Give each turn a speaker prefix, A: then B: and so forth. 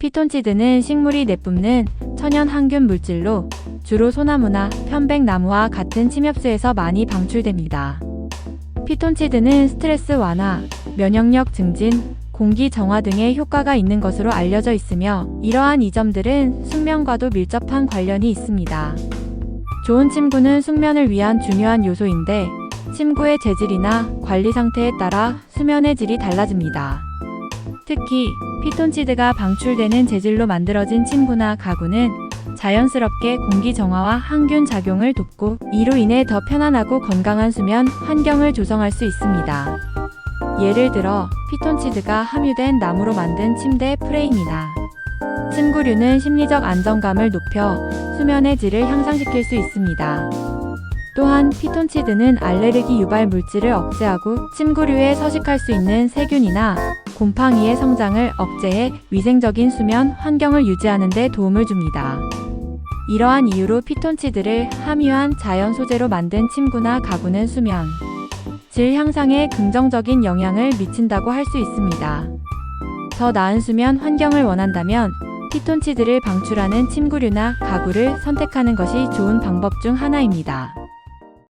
A: 피톤치드는 식물이 내뿜는 천연 항균 물질로 주로 소나무나 편백나무와 같은 침엽수에서 많이 방출됩니다. 피톤치드는 스트레스 완화, 면역력 증진, 공기 정화 등의 효과가 있는 것으로 알려져 있으며 이러한 이 점들은 숙면과도 밀접한 관련이 있습니다. 좋은 침구는 숙면을 위한 중요한 요소인데 침구의 재질이나 관리 상태에 따라 수면의 질이 달라집니다. 특히 피톤치드가 방출되는 재질로 만들어진 침구나 가구는 자연스럽게 공기 정화와 항균 작용을 돕고 이로 인해 더 편안하고 건강한 수면 환경을 조성할 수 있습니다. 예를 들어 피톤치드가 함유된 나무로 만든 침대 프레임이나 침구류는 심리적 안정감을 높여 수면의 질을 향상시킬 수 있습니다. 또한 피톤치드는 알레르기 유발 물질을 억제하고 침구류에 서식할 수 있는 세균이나 곰팡이의 성장을 억제해 위생적인 수면 환경을 유지하는 데 도움을 줍니다. 이러한 이유로 피톤치드를 함유한 자연 소재로 만든 침구나 가구는 수면 질 향상에 긍정적인 영향을 미친다고 할 수 있습니다. 더 나은 수면 환경을 원한다면 피톤치드를 방출하는 침구류나 가구를 선택하는 것이 좋은 방법 중 하나입니다.